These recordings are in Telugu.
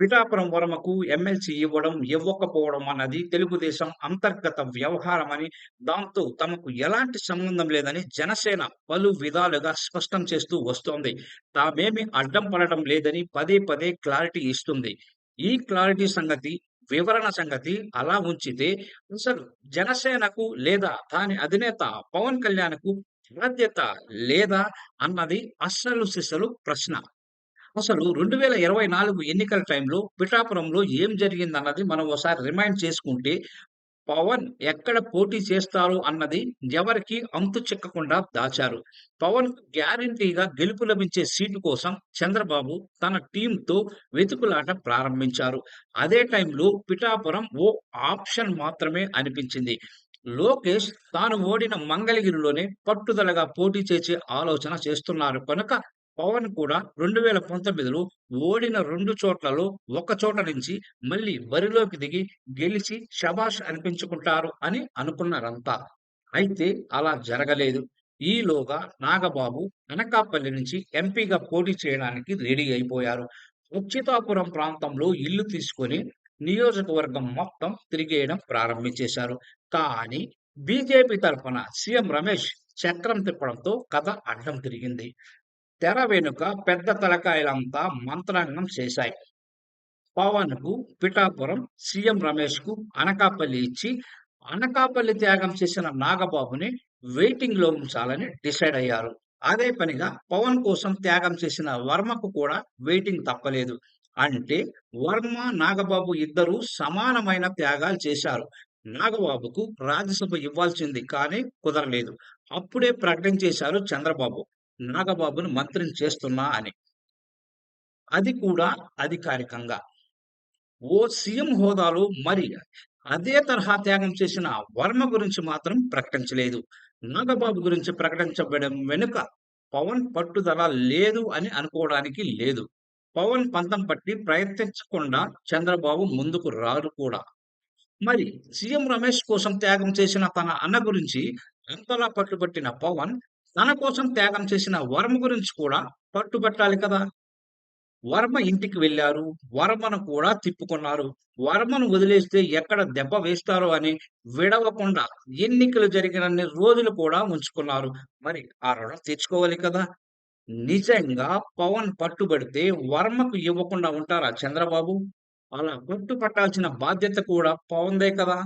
పిఠాపురం వరమకు ఎమ్మెల్సీ ఇవ్వడం, ఇవ్వకపోవడం అన్నది తెలుగుదేశం అంతర్గత వ్యవహారమని, దాంతో తమకు ఎలాంటి సంబంధం లేదని జనసేన పలు విధాలుగా స్పష్టం చేస్తూ వస్తోంది. తామేమి అడ్డం పడడం లేదని పదే పదే క్లారిటీ ఇస్తుంది. ఈ క్లారిటీ సంగతి, వివరణ సంగతి అలా ఉంచితే అసలు జనసేనకు లేదా దాని అధినేత పవన్ కళ్యాణ్‌కు బాధ్యత లేదా అన్నది అస్సలు సిసలు ప్రశ్న. అసలు 2024 ఎన్నికల టైంలో పిఠాపురంలో ఏం జరిగిందన్నది మనం ఒకసారి రిమైండ్ చేసుకుంటే, పవన్ ఎక్కడ పోటీ చేస్తారు అన్నది ఎవరికి అంతు చిక్కకుండా దాచారు. పవన్ గ్యారంటీగా గెలుపు లభించే సీటు కోసం చంద్రబాబు తన టీంతో వెతుకులాట ప్రారంభించారు. అదే టైంలో పిఠాపురం ఓ ఆప్షన్ మాత్రమే అనిపించింది. లోకేష్ తాను ఓడిన మంగళగిరిలోనే పట్టుదలగా పోటీ చేసే ఆలోచన చేస్తున్నారు కనుక పవన్ కూడా 2019లో ఓడిన రెండు చోట్లలో ఒక చోట నుంచి మళ్ళీ బరిలోకి దిగి గెలిచి షబాష్ అనిపించుకుంటారు అని అనుకున్నారంతా. అయితే అలా జరగలేదు. ఈలోగా నాగబాబు అనకాపల్లి నుంచి ఎంపీగా పోటీ చేయడానికి రెడీ అయిపోయారు. ఉచితాపురం ప్రాంతంలో ఇల్లు తీసుకొని నియోజకవర్గం మొత్తం తిరిగేయడం ప్రారంభించేశారు. కానీ బీజేపీ తరఫున సీఎం రమేష్ చక్రం తిప్పడంతో కథ అడ్డం తిరిగింది. తెర వెనుక పెద్ద తలకాయలంతా మంత్రాంగం చేశాయి. పవన్‌కు పిఠాపురం, సీఎం రమేష్‌కు అనకాపల్లి ఇచ్చి, అనకాపల్లి త్యాగం చేసిన నాగబాబుని వెయిటింగ్‌లో ఉంచాలని డిసైడ్ అయ్యారు. అదే పనిగా పవన్ కోసం త్యాగం చేసిన వర్మకు కూడా వెయిటింగ్ తప్పలేదు. అంటే వర్మ, నాగబాబు ఇద్దరూ సమానమైన త్యాగాలు చేశారు. నాగబాబుకు రాజ్యసభ ఇవ్వాల్సింది కానీ కుదరలేదు. అప్పుడే ప్రకటించేశారు చంద్రబాబు నాగబాబును మంత్రిని చేస్తున్నా అని. అది కూడా అధికారికంగా. ఓ సీఎం హోదాలో మరి అదే తరహా త్యాగం చేసిన వర్మ గురించి మాత్రం ప్రకటించలేదు. నాగబాబు గురించి ప్రకటించబడడం వెనుక పవన్ పట్టుదల లేదు అని అనుకోవడానికి లేదు. పవన్ పంతం పట్టి ప్రయత్నించకుండా చంద్రబాబు ముందుకు రారు కూడా. మరి సీఎం రమేష్ కోసం త్యాగం చేసిన తన అన్న గురించి అంతలా పట్టుబట్టిన పవన్ తన కోసం త్యాగం చేసిన వర్మ గురించి కూడా పట్టుబట్టాలి కదా! వర్మ ఇంటికి వెళ్ళారు వర్మను కూడా తిప్పుకున్నారు. వర్మను వదిలేస్తే ఎక్కడ దెబ్బ వేస్తారో అని విడవకుండా ఎన్నికలు జరిగినన్ని రోజులు కూడా ఉంచుకున్నారు. మరి ఆ రుణం తీర్చుకోవాలి కదా! నిజంగా పవన్ పట్టుబడితే వర్మకు ఇవ్వకుండా ఉంటారా చంద్రబాబు? అలా పట్టుపట్టాల్సిన బాధ్యత కూడా పవన్‌దే కదా!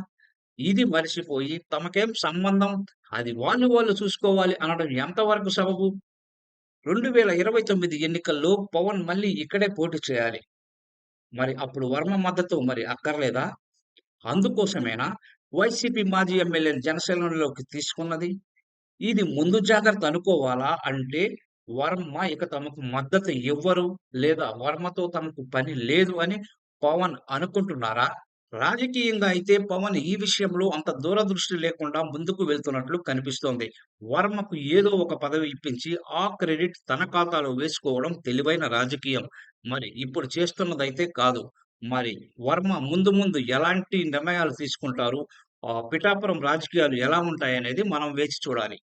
ఇది మరిచిపోయి తమకేం సంబంధం, అది వాళ్ళు వాళ్ళు చూసుకోవాలి అనడం ఎంతవరకు సబబు? 2029 ఎన్నికల్లో పవన్ మళ్ళీ ఇక్కడే పోటీ చేయాలి. మరి అప్పుడు వర్మ మద్దతు మరి అక్కర్లేదా? అందుకోసమేనా వైసీపీ మాజీ ఎమ్మెల్యే జనసేనలోకి తీసుకున్నది? ఇది ముందు జాగ్రత్త అనుకోవాలా? అంటే వర్మ ఇక తమకు మద్దతు ఇవ్వరు లేదా వర్మతో తమకు పని లేదు అని పవన్ అనుకుంటున్నారా? రాజకీయంగా అయితే పవన్ ఈ విషయంలో అంత దూరదృష్టి లేకుండా ముందుకు వెళ్తున్నట్లు కనిపిస్తోంది. వర్మకు ఏదో ఒక పదవి ఇప్పించి ఆ క్రెడిట్ తన ఖాతాలో వేసుకోవడం తెలివైన రాజకీయం. మరి ఇప్పుడు చేస్తున్నదైతే కాదు. మరి వర్మ ముందు ముందు ఎలాంటి నిర్ణయాలు తీసుకుంటారు? ఆ పిఠాపురం రాజకీయాలు ఎలా ఉంటాయనేది మనం వేచి చూడాలి.